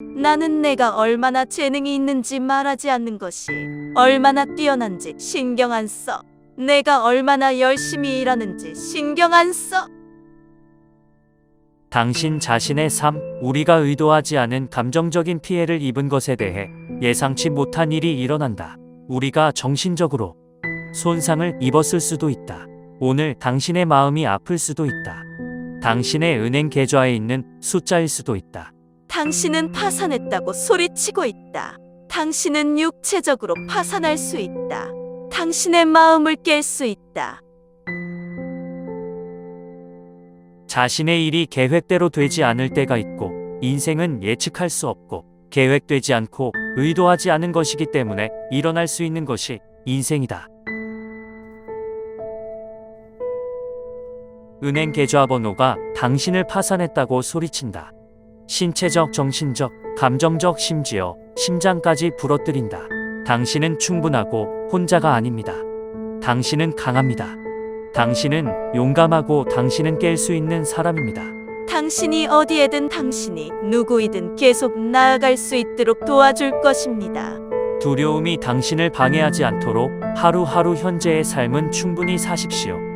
나는 내가 얼마나 재능이 있는지 말하지 않는 것이 얼마나 뛰어난지 신경 안 써. 내가 얼마나 열심히 일하는지 신경 안 써. 당신 자신의 삶, 우리가 의도하지 않은 감정적인 피해를 입은 것에 대해 예상치 못한 일이 일어난다. 우리가 정신적으로 손상을 입었을 수도 있다. 오늘 당신의 마음이 아플 수도 있다. 당신의 은행 계좌에 있는 숫자일 수도 있다. 당신은 파산했다고 소리치고 있다. 당신은 육체적으로 파산할 수 있다. 당신의 마음을 깰 수 있다. 자신의 일이 계획대로 되지 않을 때가 있고 인생은 예측할 수 없고 계획되지 않고 의도하지 않은 것이기 때문에 일어날 수 있는 것이 인생이다. 은행 계좌 번호가 당신을 파산했다고 소리친다. 신체적, 정신적, 감정적, 심지어 심장까지 부러뜨린다. 당신은 충분하고 혼자가 아닙니다. 당신은 강합니다. 당신은 용감하고 당신은 깰 수 있는 사람입니다. 당신이 어디에든 당신이 누구이든 계속 나아갈 수 있도록 도와줄 것입니다. 두려움이 당신을 방해하지 않도록 하루하루 현재의 삶은 충분히 사십시오.